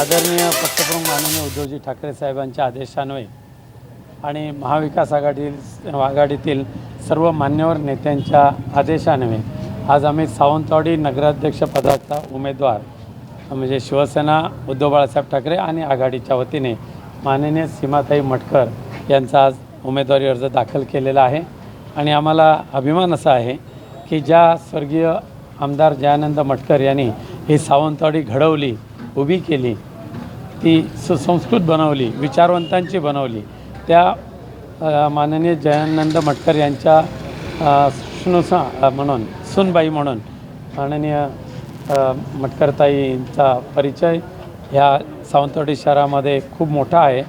आदरणीय पक्षप्रमुख माननीय उद्धवजी ठाकरे साहेबांच्या आदेशान्वये आणि महाविकास आघाडी आघाडीतील सर्व मान्यवर नेत्यांच्या आदेशान्वये आज आम्ही सावंतवाडी नगराध्यक्षपदाचा उमेदवार म्हणजे शिवसेना उद्धव बाळासाहेब ठाकरे आणि आघाडीच्या वतीने माननीय सीमाताई मटकर यांचा आज उमेदवारी अर्ज दाखल केलेला आहे. आणि आम्हाला अभिमान असा आहे की ज्या स्वर्गीय आमदार जयानंद मटकर यांनी ही सावंतवाडी घडवली उभी केली ती सुसंस्कृत बनवली विचारवंतांची बनवली. त्या माननीय जयानंद मटकर यांच्या सुनुसा म्हणून सुनबाई म्हणून माननीय मटकरताईंचा परिचय ह्या सावंतवाडी शहरामध्ये खूप मोठा आहे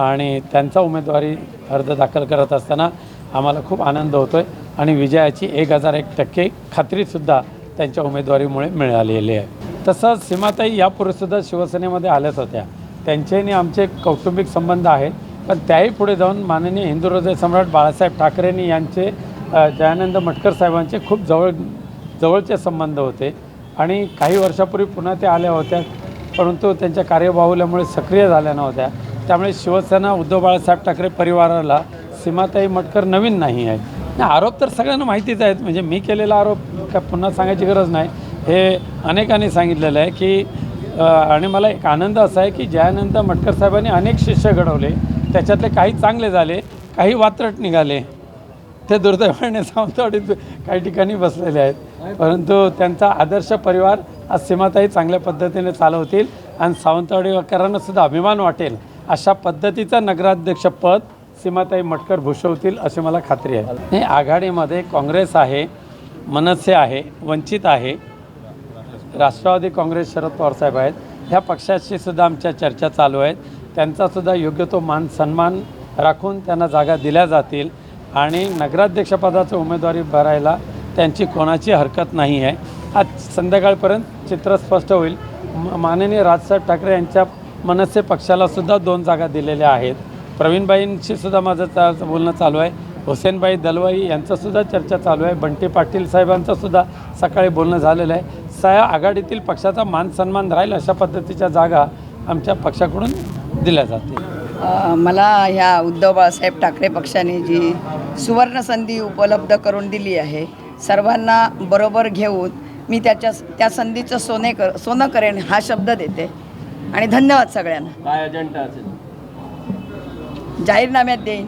आणि त्यांचा उमेदवारी अर्ज दाखल करत असताना आम्हाला खूप आनंद होतो आहे आणि विजयाची एक हजार एक टक्के खात्रीसुद्धा त्यांच्या उमेदवारीमुळे मिळालेली आहे. तसंच सीमाताई यापूर्वीसुद्धा शिवसेनेमध्ये आल्याच होत्या. त्यांच्याने आमचे कौटुंबिक संबंध आहेत पण त्याही पुढे जाऊन माननीय हिंदू हृदय सम्राट बाळासाहेब ठाकरेंनी यांचे जयानंद मटकर साहेबांचे खूप जवळ जवळचे संबंध होते. आणि काही वर्षापूर्वी पुन्हा त्या आल्या होत्या. परंतु त्यांच्या कार्यबाहुल्यामुळे सक्रिय झाल्या नव्हत्या. त्यामुळे शिवसेना उद्धव बाळासाहेब ठाकरे परिवाराला सीमाताई मटकर नवीन नाही आहेत. आरोप तर सगळ्यांना माहितीच आहेत. म्हणजे मी केलेला आरोप काय पुन्हा सांगायची गरज नाही. हे अनेकांनी सांगितलेलं आहे की आणि मला एक आनंद असा आहे की जयानंद मटकर साहेबांनी अनेक शिष्य घडवले. त्याच्यातले काही चांगले झाले काही वात्रट निघाले. ते दुर्दैवाने सावंतवाडीत काही ठिकाणी बसलेले आहेत. परंतु त्यांचा आदर्श परिवार आज सीमाताई चांगल्या पद्धतीने चालवतील आणि सावंतवाडीकरांना सुद्धा अभिमान वाटेल अशा पद्धतीचं नगराध्यक्षपद सीमाताई मटकर भूषवतील अशी मला खात्री आहे. हे आघाडीमध्ये काँग्रेस आहे मनसे आहे वंचित आहे. राष्ट्रवादी काँग्रेस शरद पवारसाहेब आहेत. ह्या पक्षाशी सुद्धा आमच्या चर्चा चालू आहेत. त्यांचासुद्धा योग्य तो मान सन्मान राखून त्यांना जागा दिल्या जातील आणि नगराध्यक्षपदाचं उमेदवारी भरायला त्यांची कोणाची हरकत नाही आहे. आज संध्याकाळपर्यंत चित्र स्पष्ट होईल. माननीय राजसाहेब ठाकरे यांच्या मनसे पक्षालासुद्धा दोन जागा दिलेल्या आहेत. प्रवीणबाईंशी सुद्धा माझं चा बोलणं चालू आहे. हुसेनबाई दलवाई यांचंसुद्धा चर्चा चालू आहे. बंटी पाटील साहेबांचंसुद्धा सकाळी बोलणं झालेलं आहे. सया आघाडीतील पक्षाचा मान सन्मान राहील अशा पद्धतीच्या जागा आमच्या पक्षाकडून दिल्या जातील. मला ह्या उद्धव बाळासाहेब ठाकरे पक्षाने जी सुवर्ण संधी उपलब्ध करून दिली आहे सर्वांना बरोबर घेऊन मी त्याच्या त्या संधीचं सोने कर सोनं करेन हा शब्द देते. आणि धन्यवाद सगळ्यांना. काय अजेंडा असेल? जाहीरनाम्यात देईन.